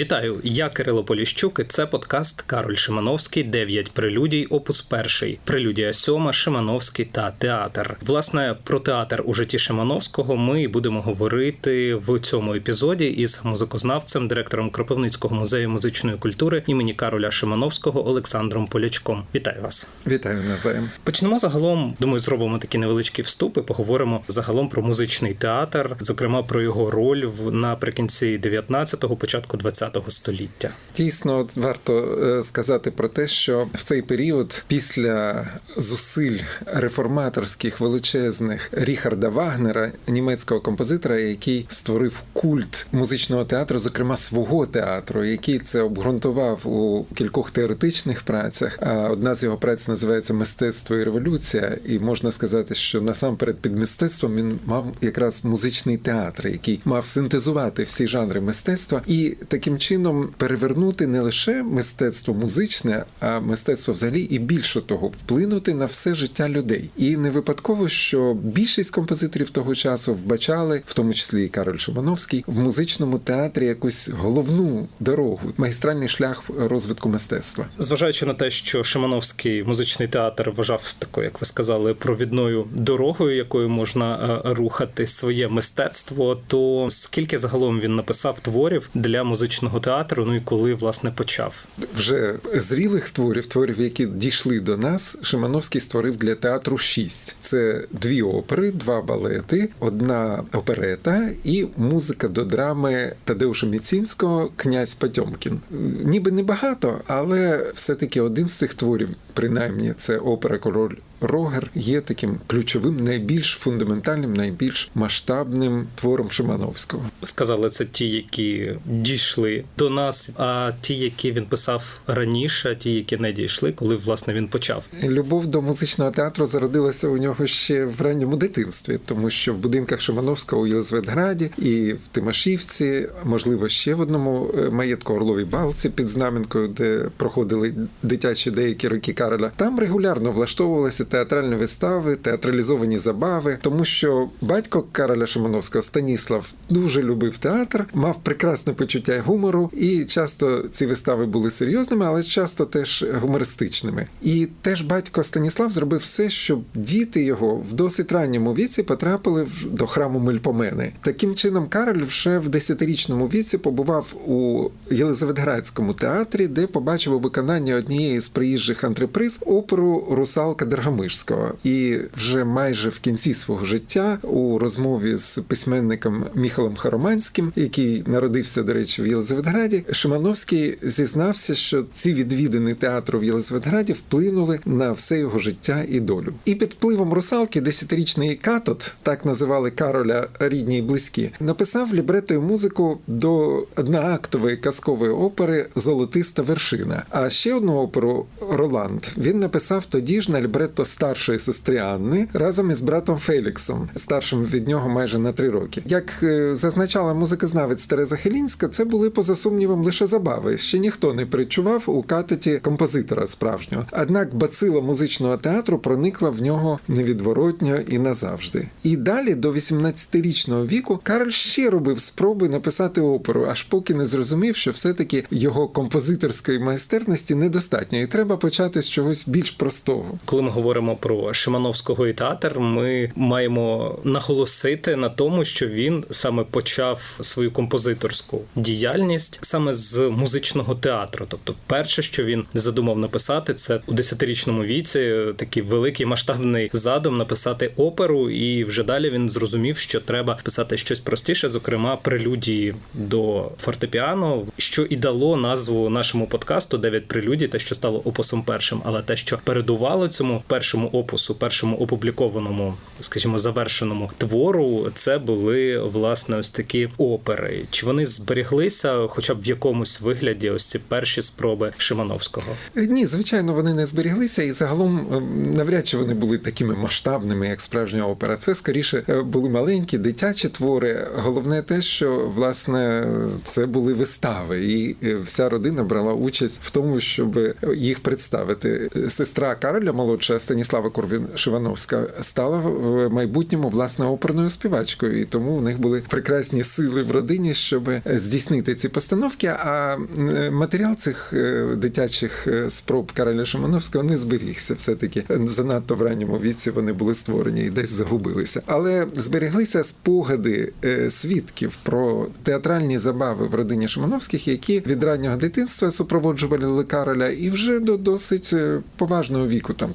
Вітаю, я Кирило Поліщук. і Це подкаст Кароль Шимановський. Дев'ять прелюдій, опус перший. Прелюдія сьома, Шимановський та театр. Власне про театр у житті Шимановського ми будемо говорити в цьому епізоді із музикознавцем, директором Кропивницького музею музичної культури імені Кароля Шимановського Олександром Полячком. Вітаю вас! Вітаю навзаєм. Почнемо загалом. Думаю, зробимо такі невеличкі вступи. Поговоримо загалом про музичний театр, зокрема про його роль в наприкінці 19-го, початку 20 століття. Дійсно, варто е, сказати про те, що в цей період, після зусиль реформаторських величезних Ріхарда Вагнера, німецького композитора, який створив культ музичного театру, зокрема свого театру, який це обґрунтував у кількох теоретичних працях. А одна з його праць називається Мистецтво і революція, і можна сказати, що насамперед під мистецтвом він мав якраз музичний театр, який мав синтезувати всі жанри мистецтва і таким чином перевернути не лише мистецтво музичне, а мистецтво взагалі і більше того, вплинути на все життя людей. І не випадково, що більшість композиторів того часу вбачали, в тому числі і Кароль Шимановський, в музичному театрі якусь головну дорогу, магістральний шлях розвитку мистецтва. Зважаючи на те, що Шимановський музичний театр вважав такою, як ви сказали, провідною дорогою, якою можна е, рухати своє мистецтво, то скільки загалом він написав творів для музичного музичного театру. Ну і коли власне почав вже зрілих творів, творів, які дійшли до нас, Шимановський створив для театру шість. Це дві опери, два балети, одна оперета і музика до драми Тадеуша Міцінського Князь Потьомкін. Ніби небагато, але все-таки один з цих творів, принаймні, це опера Король Рогер є таким ключовим, найбільш фундаментальним, найбільш масштабним твором Шимановського. Сказали це ті, які дійшли до нас, а ті, які він писав раніше, ті, які не дійшли, коли власне він почав. Любов до музичного театру зародилася у нього ще в ранньому дитинстві, тому що в будинках Шимановського у Єлизаветграді і в Тимашівці, можливо, ще в одному е, маєтку Орловій Балці під знаменкою, де проходили дитячі деякі роки Кароля, там регулярно влаштовувалися театральні вистави, театралізовані забави, тому що батько Кароля Шимановського Станіслав дуже любив театр, мав прекрасне почуття гумору, і часто ці вистави були серйозними, але часто теж гумористичними. І теж батько Станіслав зробив все, щоб діти його в досить ранньому віці потрапили до храму Мельпомени. Таким чином, Кароль вже в десятирічному віці побував у Єлизаветградському театрі, де побачив у виконанні однієї з приїжджих антреприз оперу Русалка Дергаму. Мишського. І вже майже в кінці свого життя у розмові з письменником Міхалом Хароманським, який народився, до речі, в Єлизаветграді, Шимановський зізнався, що ці відвідини театру в Єлизаветграді вплинули на все його життя і долю. І під впливом русалки десятирічний Катот, так називали Кароля рідні і близькі, написав лібрето і музику до одноактової казкової опери Золотиста вершина. А ще одну оперу Роланд він написав тоді ж на лібретто старшої сестри Анни разом із братом Феліксом, старшим від нього майже на три роки. Як е, зазначала музикознавець Тереза Хелінська, це були поза сумнівом лише забави. Ще ніхто не причував у катеті композитора справжнього. Однак бацила музичного театру проникла в нього невідворотньо і назавжди. І далі, до 18-річного віку, Карл ще робив спроби написати оперу, аж поки не зрозумів, що все-таки його композиторської майстерності недостатньо, і треба почати з чогось більш простого. Коли ми говоримо говоримо про Шимановського і театр, ми маємо наголосити на тому, що він саме почав свою композиторську діяльність саме з музичного театру. Тобто, перше, що він задумав написати, це у десятирічному віці такий великий масштабний задум написати оперу, і вже далі він зрозумів, що треба писати щось простіше, зокрема прелюдії до фортепіано, що і дало назву нашому подкасту Дев'ять прелюдій, те, що стало опусом першим, але те, що передувало цьому першому першому опусу, першому опублікованому, скажімо, завершеному твору, це були власне ось такі опери. Чи вони зберіглися, хоча б в якомусь вигляді, ось ці перші спроби Шимановського? Ні, звичайно, вони не зберіглися, і загалом ем, навряд чи вони були такими масштабними, як справжня опера. Це скоріше е, були маленькі дитячі твори. Головне те, що власне це були вистави, і е, вся родина брала участь в тому, щоб їх представити. Сестра Кароля молодша Стані Станіслава Корвін Шивановська стала в майбутньому власне оперною співачкою, і тому у них були прекрасні сили в родині, щоб здійснити ці постановки. А е, матеріал цих е, дитячих е, спроб Кароля Шимановського не зберігся. Все таки занадто в ранньому віці вони були створені і десь загубилися. Але зберіглися спогади е, свідків про театральні забави в родині Шимановських, які від раннього дитинства супроводжували Кароля, і вже до досить е, поважного віку, там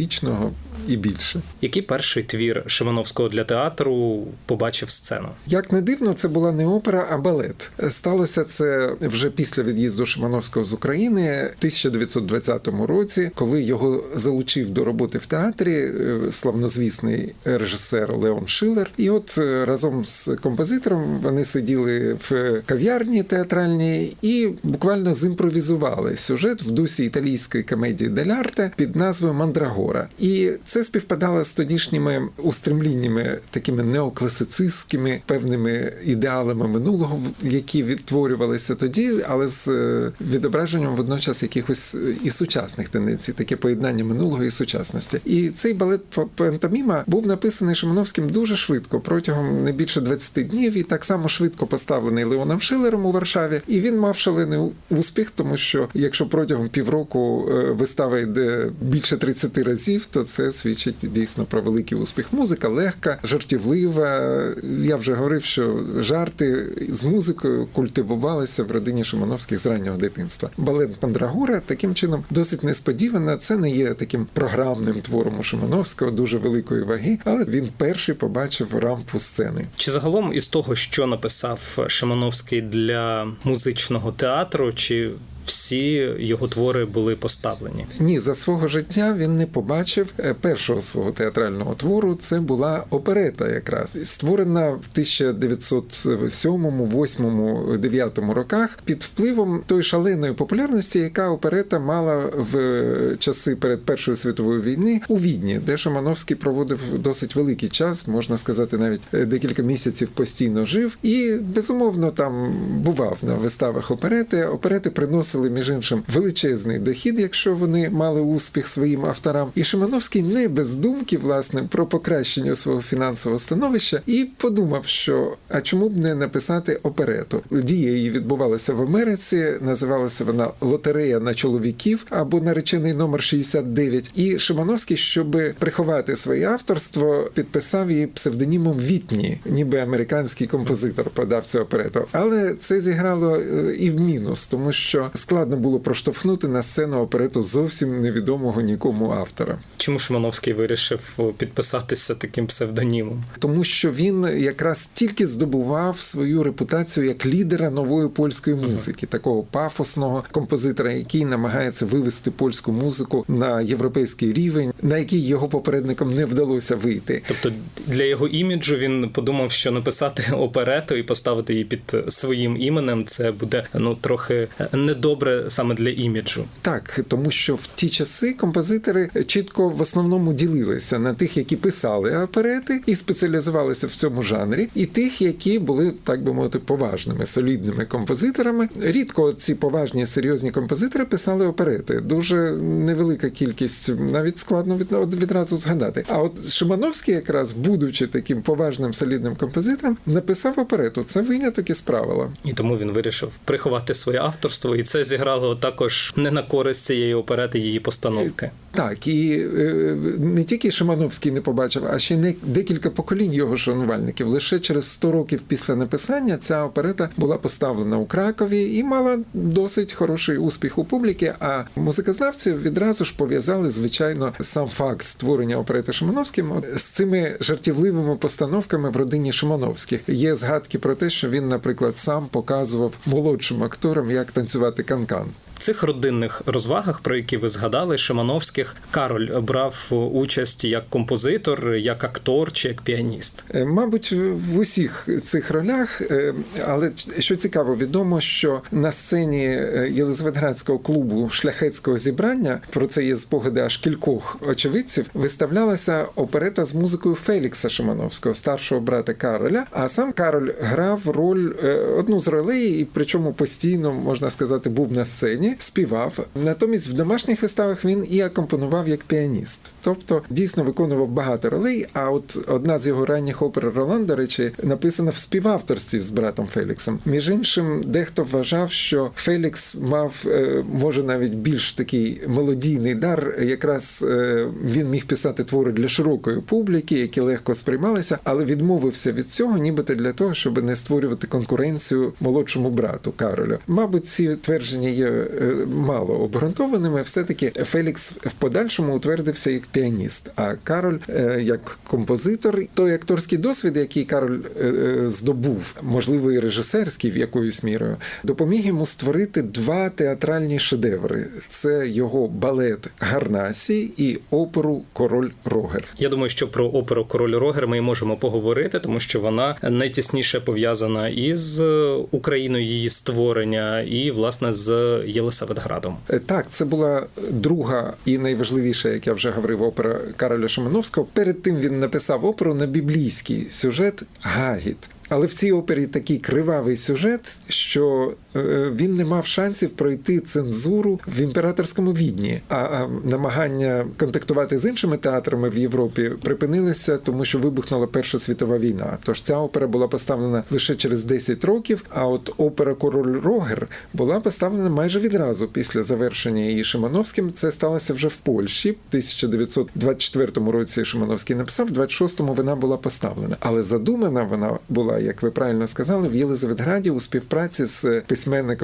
30-річного і більше. Який перший твір Шимановського для театру побачив сцену? Як не дивно, це була не опера, а балет. Сталося це вже після від'їзду Шимановського з України в 1920 році, коли його залучив до роботи в театрі е, славнозвісний режисер Леон Шилер. І от е, разом з композитором вони сиділи в кав'ярні театральній і буквально зімпровізували сюжет в дусі італійської комедії Дель Арте під назвою Мандрагора. І це співпадало з тодішніми устремліннями, такими неокласицистськими певними ідеалами минулого, які відтворювалися тоді, але з е, відображенням водночас якихось е, і сучасних тенденцій, таке поєднання минулого і сучасності. І цей балет пантоміма був написаний Шимановським дуже швидко, протягом не більше 20 днів, і так само швидко поставлений Леоном Шилером у Варшаві. І він мав шалений успіх, тому що якщо протягом півроку е, вистава йде більше 30 разів, то це свідчить дійсно про великий успіх. Музика легка, жартівлива. Я вже говорив, що жарти з музикою культивувалися в родині Шимановських з раннього дитинства. Балет Пандрагора таким чином досить несподівано. Це не є таким програмним твором у Шимановського, дуже великої ваги, але він перший побачив рампу сцени. Чи загалом із того, що написав Шимановський для музичного театру, чи всі його твори були поставлені? Ні, за свого життя він не побачив е, першого свого театрального твору. Це була оперета, якраз створена в 1907, 8, 9 роках під впливом тої шаленої популярності, яка оперета мала в часи перед Першою світовою війни у Відні, де Шамановський проводив досить великий час, можна сказати, навіть е, декілька місяців постійно жив і безумовно там бував на виставах оперети. Оперети приносили між іншим величезний дохід, якщо вони мали успіх своїм авторам. І Шимановський не без думки власне про покращення свого фінансового становища і подумав, що а чому б не написати оперету? Дія її відбувалася в Америці, називалася вона Лотерея на чоловіків або наречений номер 69. І Шимановський, щоб приховати своє авторство, підписав її псевдонімом Вітні, ніби американський композитор подав цю оперету. Але це зіграло е, і в мінус, тому що складно було проштовхнути на сцену оперету зовсім невідомого нікому автора. Чому Шимановський вирішив підписатися таким псевдонімом? Тому що він якраз тільки здобував свою репутацію як лідера нової польської музики, такого пафосного композитора, який намагається вивести польську музику на європейський рівень, на який його попередникам не вдалося вийти. Тобто для його іміджу він подумав, що написати оперету і поставити її під своїм іменем це буде ну трохи недобре саме для іміджу. Так, тому що в ті часи композитори чітко в основному ділилися на тих, які писали оперети і спеціалізувалися в цьому жанрі, і тих, які були так би мовити поважними, солідними композиторами. Рідко ці поважні серйозні композитори писали оперети. Дуже невелика кількість, навіть складно від, відразу згадати. А от Шимановський, якраз будучи таким поважним солідним композитором, написав оперету. Це виняток із правила. І тому він вирішив приховати своє авторство, і це зіграло також не на користь цієї оперети, її постановки. Так, і е, не тільки Шимановський не побачив, а ще не декілька поколінь його шанувальників. Лише через 100 років після написання ця оперета була поставлена у Кракові і мала досить хороший успіх у публіки. А музикознавці відразу ж пов'язали, звичайно, сам факт створення оперети Шимановським з цими жартівливими постановками в родині Шимановських. Є згадки про те, що він, наприклад, сам показував молодшим акторам, як танцювати канкан. Цих родинних розвагах, про які ви згадали, Шимановських Кароль брав участь як композитор, як актор чи як піаніст. Е, Мабуть, в усіх цих ролях, е, але що цікаво, відомо, що на сцені е, Єлизаветградського клубу шляхетського зібрання про це є спогади аж кількох очевидців. Виставлялася оперета з музикою Фелікса Шимановського, старшого брата Кароля. А сам Кароль грав роль одну з ролей, і причому постійно можна сказати, був на сцені. Співав. Натомість в домашніх виставах він і акомпонував як піаніст. Тобто дійсно виконував багато ролей. А от одна з його ранніх опер Ролан, до речі, написана в співавторстві з братом Феліксом. Між іншим, дехто вважав, що Фелікс мав е, може навіть більш такий мелодійний дар. Якраз е, він міг писати твори для широкої публіки, які легко сприймалися, але відмовився від цього, нібито для того, щоб не створювати конкуренцію молодшому брату Каролю. Мабуть, ці твердження є е, мало обґрунтованими. Все таки Фелікс в подальшому утвердився як піаніст, а Кароль е, як композитор. Той акторський досвід, який Кароль е, е, здобув, можливо, і режисерський в якоюсь мірою, допоміг йому створити два театральні шедеври: це його балет Гарнасі і оперу Король Рогер. Я думаю, що про оперу Король Рогер ми можемо поговорити, тому що вона найтісніше пов'язана із Україною її створення, і власне з Єлисаветградом. Е, Так, це була друга і найважливіша, як я вже говорив, опера Кароля Шимановського. Перед тим він написав оперу на біблійський сюжет Гагіт. Але в цій опері такий кривавий сюжет, що він не мав шансів пройти цензуру в імператорському відні. А, а намагання контактувати з іншими театрами в Європі припинилися, тому що вибухнула Перша світова війна. Тож ця опера була поставлена лише через 10 років. А от опера Король Рогер була поставлена майже відразу після завершення її Шимановським. Це сталося вже в Польщі. В 1924 році Шимановський написав, в 26-му вона була поставлена. Але задумана вона була, як ви правильно сказали, в Єлизаветграді у співпраці з письменником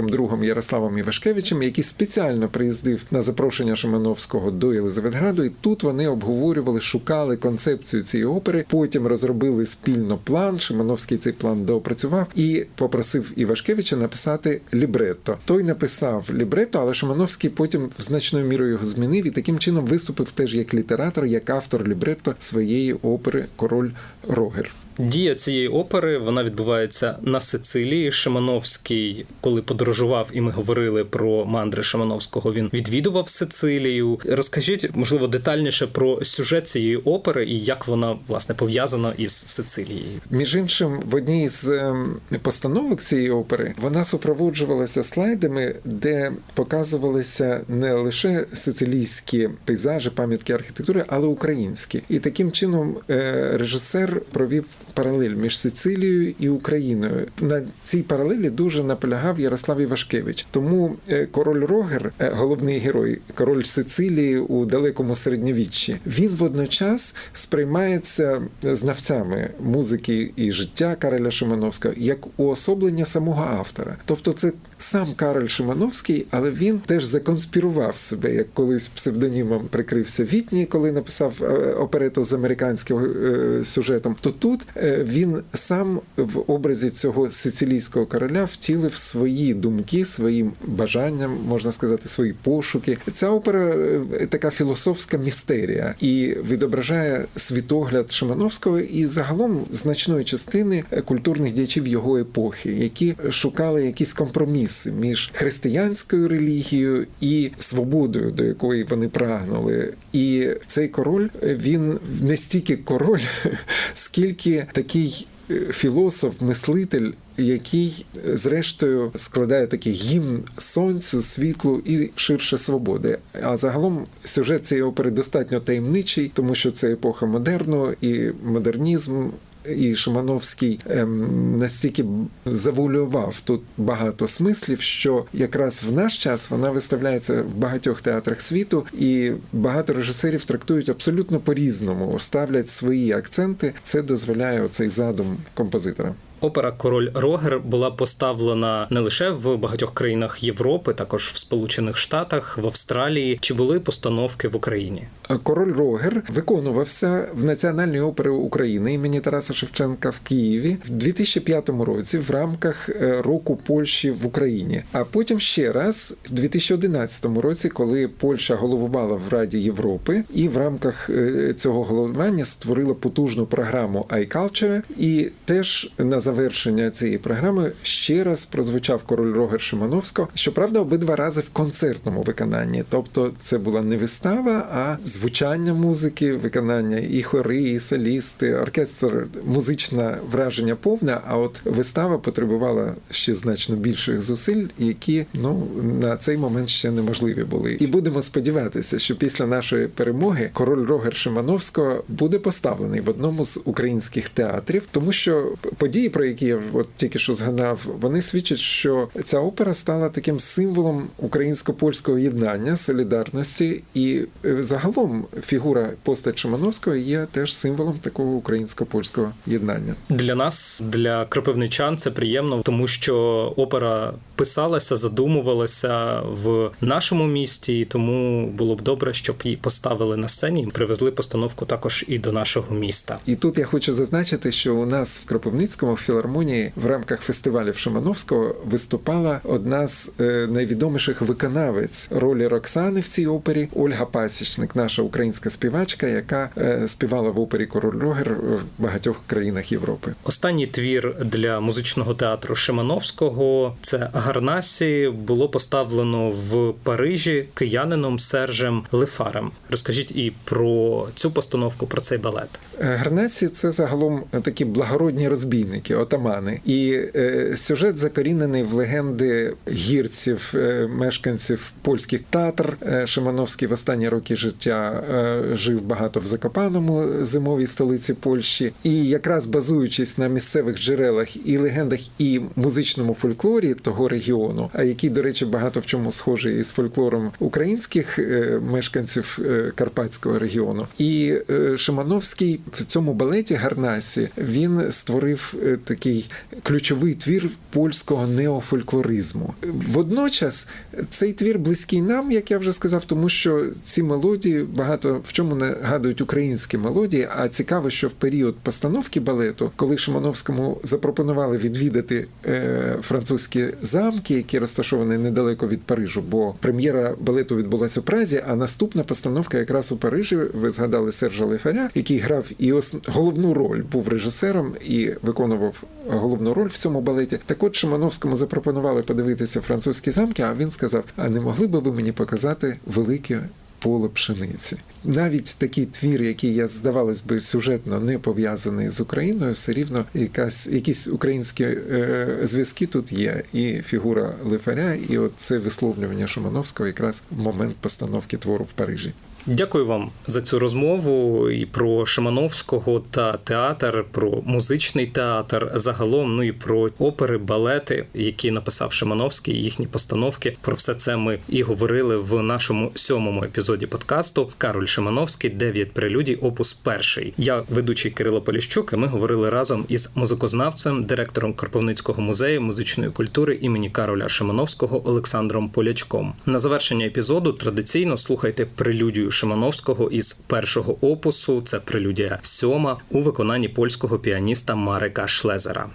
другом Ярославом Івашкевичем, який спеціально приїздив на запрошення Шимановського до Єлизаветграду. І тут вони обговорювали, шукали концепцію цієї опери. Потім розробили спільно план. Шимановський цей план доопрацював і попросив Івашкевича написати лібретто. Той написав лібретто, але Шимановський потім значною мірою його змінив і таким чином виступив теж як літератор, як автор лібретто своєї опери Король Рогер. Дія цієї опери вона відбувається на Сицилії. Шимановський, коли подорожував, і ми говорили про мандри Шимановського, він відвідував Сицилію. Розкажіть, можливо, детальніше про сюжет цієї опери і як вона власне пов'язана із Сицилією. Між іншим, в одній з ем, постановок цієї опери вона супроводжувалася слайдами, де показувалися не лише сицилійські пейзажі, пам'ятки архітектури, але українські. І таким чином е, режисер провів паралель між Сицилією і Україною. На цій паралелі дуже наполягав Ярослав Івашкевич. Тому е, король Рогер, е, головний герой, король Сицилії у далекому середньовіччі, він водночас сприймається знавцями музики і життя Кароля Шимановського як уособлення самого автора. Тобто, це сам Кароль Шимановський, але він теж законспірував себе, як колись псевдонімом прикрився Вітні, коли написав е, оперету з американським е, сюжетом. То тут е, він сам в образі цього сицилійського короля втілив свої думки, свої бажання, можна сказати, свої пошуки. Ця опера е, така філософська містерія і відображає світогляд Шимановського і загалом значної частини культурних діячів його епохи, які шукали якісь компроміси між християнською релігією і свободою, до якої вони прагнули. І цей король він не стільки король, скільки такий філософ, мислитель. Який, зрештою, складає такий гімн сонцю, світлу і ширше свободи. А загалом сюжет цієї опери достатньо таємничий, тому що це епоха модерну і модернізм. І Шимановський ем, настільки завуалював тут багато смислів, що якраз в наш час вона виставляється в багатьох театрах світу, і багато режисерів трактують абсолютно по-різному, ставлять свої акценти. Це дозволяє оцей задум композитора. Опера Король Рогер була поставлена не лише в багатьох країнах Європи, також в Сполучених Штатах, в Австралії. Чи були постановки в Україні? Король Рогер виконувався в Національній опері України імені Тараса Шевченка в Києві в 2005 році в рамках е, року Польщі в Україні. А потім ще раз в 2011 році, коли Польща головувала в Раді Європи, і в рамках е, цього головування створила потужну програму iCulture і теж на завершення цієї програми ще раз прозвучав король Рогер Шимановського. Щоправда, обидва рази в концертному виконанні. Тобто, це була не вистава, а звучання музики, виконання і хори, і солісти, оркестр, музичне враження повне. А от вистава потребувала ще значно більших зусиль, які ну на цей момент ще неможливі були. І будемо сподіватися, що після нашої перемоги король Рогер Шимановського буде поставлений в одному з українських театрів, тому що події, про які я от тільки що згадав, вони свідчать, що ця опера стала таким символом українсько-польського єднання, солідарності, і е, загалом фігура постать Шимановського є теж символом такого українсько-польського єднання. Для нас, для кропивничан, це приємно, тому що опера писалася, задумувалася в нашому місті, і тому було б добре, щоб її поставили на сцені і привезли постановку також і до нашого міста. І тут я хочу зазначити, що у нас в Кропивницькому філармонії в рамках фестивалів Шимановського виступала одна з е, найвідоміших виконавець ролі Роксани в цій опері Ольга Пасічник, наша українська співачка, яка е, співала в опері Король Рогер в багатьох країнах Європи. Останній твір для музичного театру Шимановського це Гарнасі було поставлено в Парижі киянином Сержем Лефарем. Розкажіть і про цю постановку, про цей балет. Е, Гарнасі це загалом такі благородні розбійники, отамани. І е, сюжет закорінений в легенди гірців, е, мешканців польських татар. Е, Шимановський в останні роки життя е, жив багато в Закопаному зимовій столиці Польщі. І якраз базуючись на місцевих джерелах і легендах, і музичному фольклорі того регіону, а який, до речі, багато в чому схожий із фольклором українських е, мешканців е, Карпатського регіону. І е, Шимановський в цьому балеті Гарнасі він створив е, такий ключовий твір польського неофольклоризму. Водночас цей твір близький нам, як я вже сказав, тому що ці мелодії багато в чому нагадують українські мелодії. А цікаво, що в період постановки балету, коли Шимановському запропонували відвідати е, французькі замки, які розташовані недалеко від Парижу, бо прем'єра балету відбулася в Празі, а наступна постановка якраз у Парижі. Ви згадали Сержа Лефаря, який грав і ос... головну роль, був режисером і виконував головну роль в цьому балеті. Так от Шимановському запропонували подивитися французькі замки, а він сказав: А не могли би ви мені показати велике поле пшениці? Навіть такий твір, який я здавалось би сюжетно не пов'язаний з Україною, все рівно якась якісь українські е, зв'язки тут є. І фігура Лифаря, і от це висловлювання Шимановського якраз в момент постановки твору в Парижі. Дякую вам за цю розмову і про Шимановського та театр, про музичний театр загалом. Ну і про опери, балети, які написав Шимановський, їхні постановки. Про все це ми і говорили в нашому сьомому епізоді подкасту. Кароль Шимановський, дев'ять прелюдій, опус перший. Я ведучий Кирило Поліщук. і Ми говорили разом із музикознавцем, директором Кропивницького музею музичної культури імені Кароля Шимановського Олександром Полячком. На завершення епізоду традиційно слухайте прелюдію Шимановського із першого опусу. Це прелюдія сьома у виконанні польського піаніста Марика Шлезера.